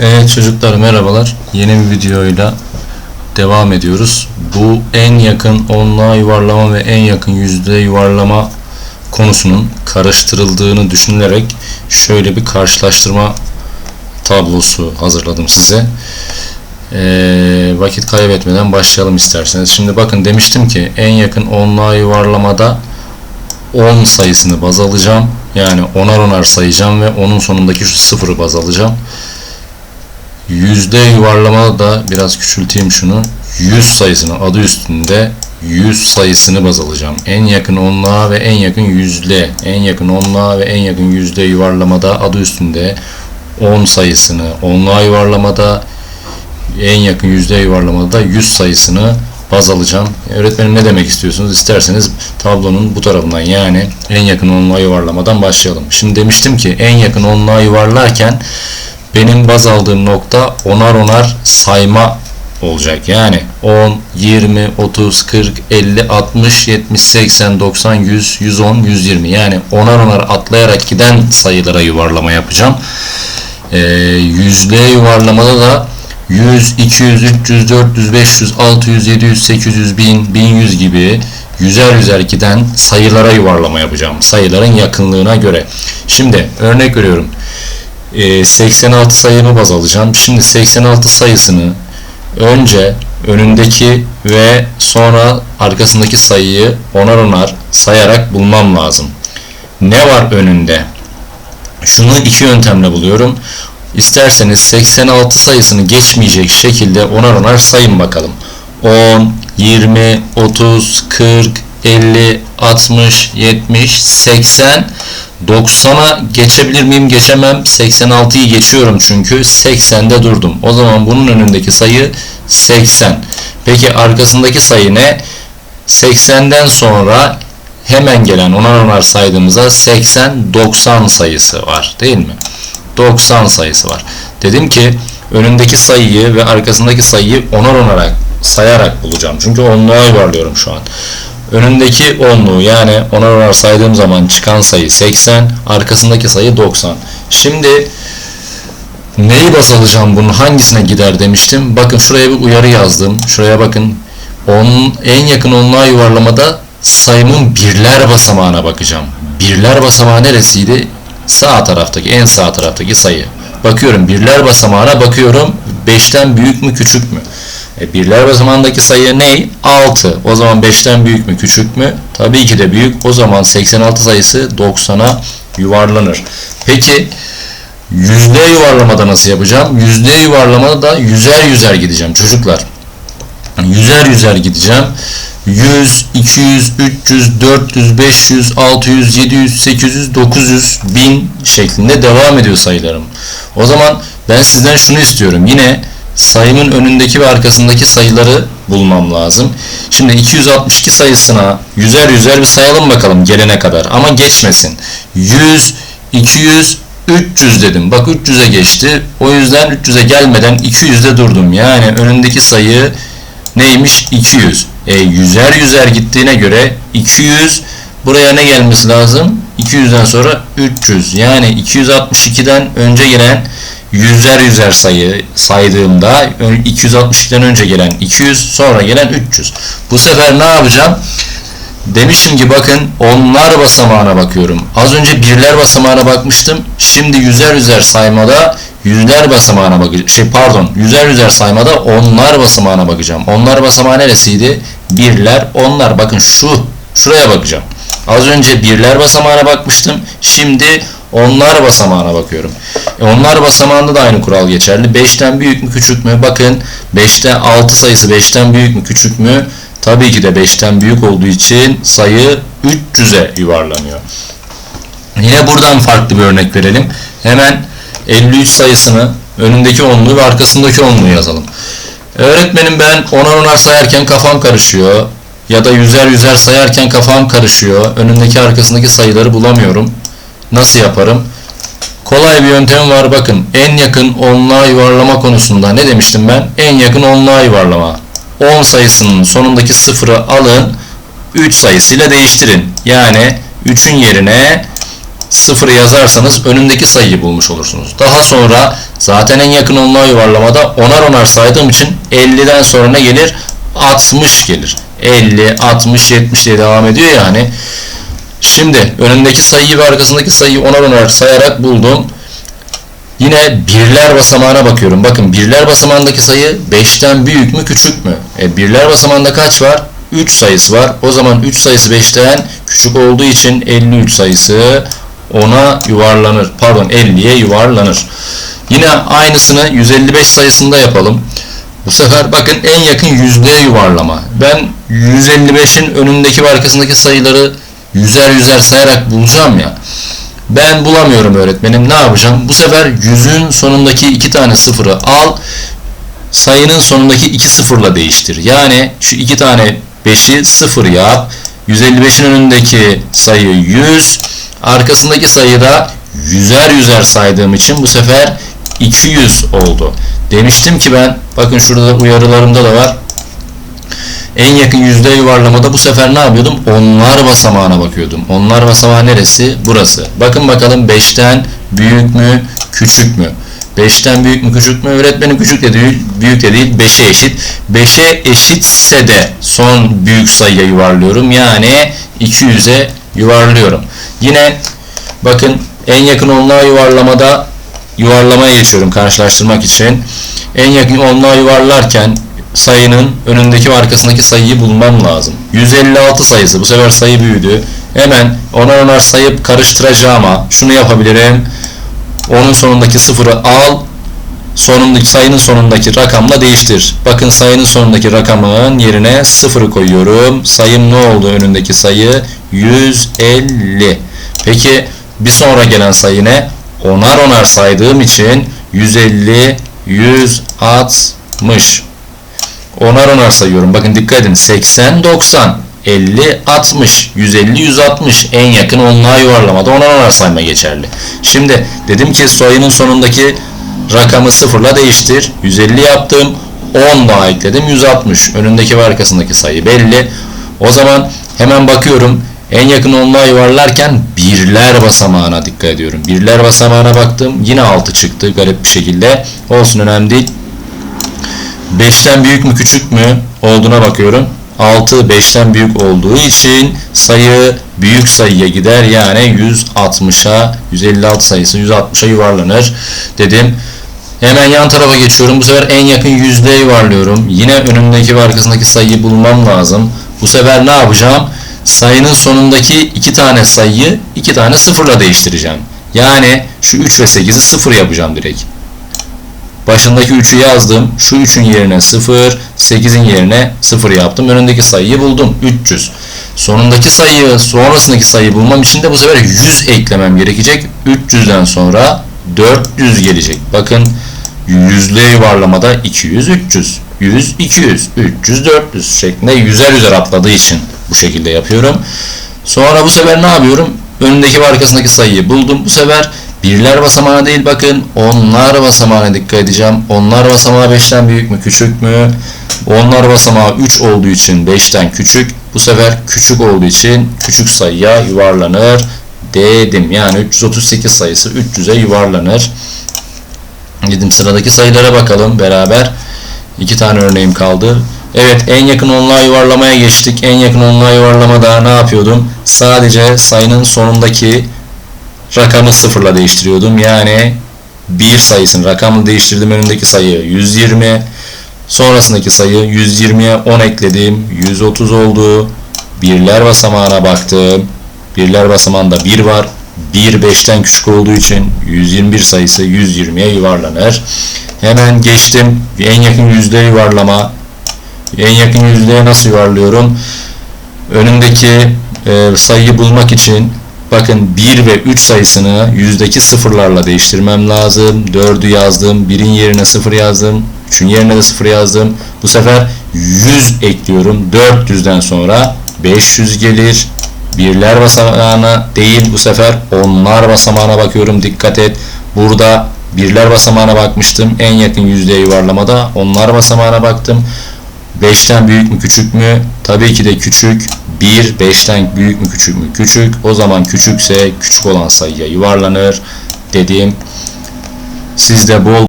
Evet çocuklar merhabalar. Yeni bir videoyla devam ediyoruz. Bu en yakın onluğa yuvarlama ve en yakın yüzde yuvarlama konusunun karıştırıldığını düşünülerek şöyle bir karşılaştırma tablosu hazırladım size. Ee, vakit kaybetmeden başlayalım isterseniz. Şimdi bakın demiştim ki en yakın onluğa yuvarlamada 10 sayısını baz alacağım. Yani onar onar sayacağım ve onun sonundaki şu sıfırı baz alacağım. Yüzde yuvarlama da biraz küçülteyim şunu. 100 sayısını adı üstünde 100 sayısını baz alacağım. En yakın onluğa ve en yakın yüzde, en yakın onluğa ve en yakın yüzde yuvarlamada adı üstünde 10 sayısını, onluğa yuvarlamada en yakın yüzde yuvarlamada da 100 sayısını baz alacağım. Öğretmenim ne demek istiyorsunuz? İsterseniz tablonun bu tarafından yani en yakın onluğa yuvarlamadan başlayalım. Şimdi demiştim ki en yakın onluğa yuvarlarken benim baz aldığım nokta onar onar sayma olacak. Yani 10, 20, 30, 40, 50, 60, 70, 80, 90, 100, 110, 120. Yani onar onar atlayarak giden sayılara yuvarlama yapacağım. Ee, yüzde yuvarlamada da 100, 200, 300, 400, 500, 600, 700, 800, 1000, 1100 gibi yüzer yüzer giden sayılara yuvarlama yapacağım. Sayıların yakınlığına göre. Şimdi örnek veriyorum. 86 sayımı baz alacağım. Şimdi 86 sayısını önce önündeki ve sonra arkasındaki sayıyı onar onar sayarak bulmam lazım. Ne var önünde? Şunu iki yöntemle buluyorum. İsterseniz 86 sayısını geçmeyecek şekilde onar onar sayın bakalım. 10, 20, 30, 40, 50, 60, 70, 80, 90'a geçebilir miyim? Geçemem. 86'yı geçiyorum çünkü 80'de durdum. O zaman bunun önündeki sayı 80. Peki arkasındaki sayı ne? 80'den sonra hemen gelen onar onar saydığımızda 80 90 sayısı var değil mi? 90 sayısı var. Dedim ki önündeki sayıyı ve arkasındaki sayıyı onar onarak sayarak bulacağım. Çünkü onluğa yuvarlıyorum şu an. Önündeki onluğu yani onar onar saydığım zaman çıkan sayı 80, arkasındaki sayı 90. Şimdi neyi baz alacağım bunun hangisine gider demiştim. Bakın şuraya bir uyarı yazdım. Şuraya bakın. Onun en yakın onluğa yuvarlamada sayımın birler basamağına bakacağım. Birler basamağı neresiydi? Sağ taraftaki, en sağ taraftaki sayı. Bakıyorum birler basamağına bakıyorum. 5'ten büyük mü küçük mü? E, birler basamağındaki sayı ne? 6. O zaman 5'ten büyük mü küçük mü? Tabii ki de büyük. O zaman 86 sayısı 90'a yuvarlanır. Peki yüzde yuvarlamada nasıl yapacağım? Yüzde yuvarlamada da yüzer yüzer gideceğim çocuklar. Yüzer yüzer gideceğim. 100, 200, 300, 400, 500, 600, 700, 800, 900, 1000 şeklinde devam ediyor sayılarım. O zaman ben sizden şunu istiyorum. Yine sayımın önündeki ve arkasındaki sayıları bulmam lazım. Şimdi 262 sayısına yüzer yüzer bir sayalım bakalım gelene kadar. Ama geçmesin. 100, 200, 300 dedim. Bak 300'e geçti. O yüzden 300'e gelmeden 200'de durdum. Yani önündeki sayı neymiş? 200. E, yüzer yüzer gittiğine göre 200 buraya ne gelmesi lazım? 200'den sonra 300. Yani 262'den önce gelen yüzer yüzer sayı saydığımda 262'den önce gelen 200 sonra gelen 300. Bu sefer ne yapacağım? Demişim ki bakın onlar basamağına bakıyorum. Az önce birler basamağına bakmıştım. Şimdi yüzer yüzer saymada yüzler basamağına bakacağım. Şey pardon, yüzer yüzer saymada onlar basamağına bakacağım. Onlar basamağı neresiydi? Birler, onlar. Bakın şu, şuraya bakacağım. Az önce birler basamağına bakmıştım. Şimdi onlar basamağına bakıyorum. E onlar basamağında da aynı kural geçerli. 5'ten büyük mü küçük mü? Bakın 5'te 6 sayısı 5'ten büyük mü küçük mü? Tabii ki de 5'ten büyük olduğu için sayı 300'e yuvarlanıyor. Yine buradan farklı bir örnek verelim. Hemen 53 sayısını önündeki onluğu ve arkasındaki onluğu yazalım. Öğretmenim ben onar onar sayarken kafam karışıyor. Ya da yüzer yüzer sayarken kafam karışıyor. Önündeki arkasındaki sayıları bulamıyorum. Nasıl yaparım? Kolay bir yöntem var bakın. En yakın onluğa yuvarlama konusunda ne demiştim ben? En yakın onluğa yuvarlama. 10 sayısının sonundaki sıfırı alın. 3 sayısıyla değiştirin. Yani 3'ün yerine sıfırı yazarsanız önündeki sayıyı bulmuş olursunuz. Daha sonra zaten en yakın onluğa yuvarlamada onar onar saydığım için 50'den sonra ne gelir? 60 gelir. 50, 60, 70 diye devam ediyor yani. Şimdi önündeki sayıyı ve arkasındaki sayıyı onar onar sayarak buldum. Yine birler basamağına bakıyorum. Bakın birler basamağındaki sayı 5'ten büyük mü küçük mü? E, birler basamağında kaç var? 3 sayısı var. O zaman 3 sayısı 5'ten küçük olduğu için 53 sayısı 10'a yuvarlanır. Pardon 50'ye yuvarlanır. Yine aynısını 155 sayısında yapalım. Bu sefer bakın en yakın yüzlüğe yuvarlama. Ben 155'in önündeki ve arkasındaki sayıları yüzer yüzer sayarak bulacağım ya. Ben bulamıyorum öğretmenim. Ne yapacağım? Bu sefer yüzün sonundaki iki tane sıfırı al. Sayının sonundaki iki sıfırla değiştir. Yani şu iki tane 5'i sıfır yap. 155'in önündeki sayı 100. Arkasındaki sayı da yüzer yüzer saydığım için bu sefer 200 oldu. Demiştim ki ben bakın şurada uyarılarımda da var. En yakın yüzde yuvarlamada bu sefer ne yapıyordum? Onlar basamağına bakıyordum. Onlar basamağı neresi? Burası. Bakın bakalım 5'ten büyük mü, küçük mü? 5'ten büyük mü, küçük mü? Öğretmenim küçük de değil, büyük de değil. 5'e eşit. 5'e eşitse de son büyük sayıya yuvarlıyorum. Yani 200'e yuvarlıyorum. Yine bakın en yakın onluğa yuvarlamada yuvarlamaya geçiyorum karşılaştırmak için. En yakın onluğa yuvarlarken sayının önündeki ve arkasındaki sayıyı bulmam lazım. 156 sayısı. Bu sefer sayı büyüdü. Hemen onar onar sayıp karıştıracağıma şunu yapabilirim. Onun sonundaki sıfırı al. Sonundaki sayının sonundaki rakamla değiştir. Bakın sayının sonundaki rakamın yerine sıfırı koyuyorum. Sayım ne oldu önündeki sayı? 150. Peki bir sonra gelen sayı ne? Onar onar saydığım için 150, 160. Onar onar sayıyorum. Bakın dikkat edin. 80, 90, 50, 60, 150, 160. En yakın onluğa yuvarlamada onar onar sayma geçerli. Şimdi dedim ki sayının sonundaki rakamı sıfırla değiştir. 150 yaptım. 10 daha ekledim. 160. Önündeki ve arkasındaki sayı belli. O zaman hemen bakıyorum. En yakın onluğa yuvarlarken birler basamağına dikkat ediyorum. Birler basamağına baktım. Yine 6 çıktı garip bir şekilde. Olsun önemli değil. 5'ten büyük mü küçük mü olduğuna bakıyorum. 6 5'ten büyük olduğu için sayı büyük sayıya gider. Yani 160'a 156 sayısı 160'a yuvarlanır dedim. Hemen yan tarafa geçiyorum. Bu sefer en yakın yüzlüğe yuvarlıyorum. Yine önündeki ve arkasındaki sayıyı bulmam lazım. Bu sefer ne yapacağım? Sayının sonundaki iki tane sayıyı iki tane sıfırla değiştireceğim. Yani şu 3 ve 8'i sıfır yapacağım direkt. Başındaki 3'ü yazdım. Şu 3'ün yerine 0, 8'in yerine 0 yaptım. Önündeki sayıyı buldum. 300. Sonundaki sayıyı, sonrasındaki sayıyı bulmam için de bu sefer 100 eklemem gerekecek. 300'den sonra 400 gelecek. Bakın yüzlüğe yuvarlamada 200, 300, 100, 200, 300, 400 şeklinde yüzer yüzer atladığı için bu şekilde yapıyorum. Sonra bu sefer ne yapıyorum? Önündeki ve arkasındaki sayıyı buldum. Bu sefer birler basamağına değil bakın onlar basamağına dikkat edeceğim. Onlar basamağı 5'ten büyük mü küçük mü? Onlar basamağı 3 olduğu için 5'ten küçük. Bu sefer küçük olduğu için küçük sayıya yuvarlanır dedim. Yani 338 sayısı 300'e yuvarlanır. Gidin sıradaki sayılara bakalım beraber. İki tane örneğim kaldı. Evet en yakın onluğa yuvarlamaya geçtik. En yakın onluğa yuvarlamada ne yapıyordum? Sadece sayının sonundaki rakamı sıfırla değiştiriyordum. Yani bir sayısını rakamı değiştirdim önündeki sayı 120. Sonrasındaki sayı 120'ye 10 ekledim. 130 oldu. Birler basamağına baktım. Birler basamağında 1 var. 1 5'ten küçük olduğu için 121 sayısı 120'ye yuvarlanır. Hemen geçtim. En yakın yüzde yuvarlama. En yakın yüzdeye nasıl yuvarlıyorum? Önündeki e, sayıyı bulmak için bakın 1 ve 3 sayısını yüzdeki sıfırlarla değiştirmem lazım. 4'ü yazdım. 1'in yerine 0 yazdım. 3'ün yerine de 0 yazdım. Bu sefer 100 ekliyorum. 400'den sonra 500 gelir. Birler basamağına değil bu sefer onlar basamağına bakıyorum. Dikkat et. Burada birler basamağına bakmıştım. En yakın yüzdeye yuvarlamada onlar basamağına baktım. 5'ten büyük mü küçük mü? Tabii ki de küçük. 1 5'ten büyük mü küçük mü? Küçük. O zaman küçükse küçük olan sayıya yuvarlanır dedim. Siz de bol